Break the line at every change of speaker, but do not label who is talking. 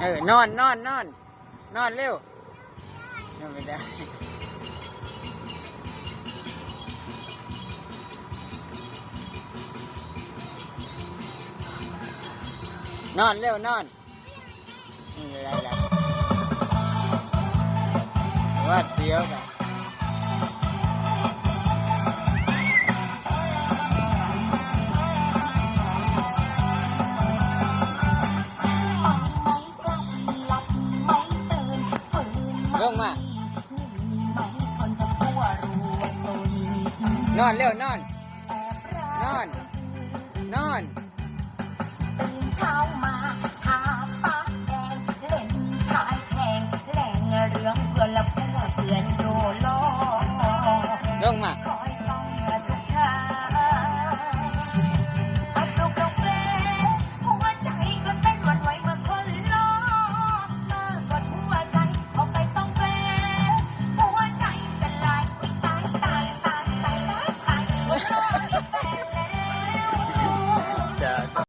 เออนอนนอนนอนนอนเร็วนอนไม่ได้นอนเร็วนอนนี่อะไรล่ะว่าเสียวกัน
ลงมานอนเร็
วนอน
นอน นอนตื่นเช้ามาทาปากแดงเล่นทายแข่งแหลงเรื่องเพื่อละเพื่อนโยโล
ลงมา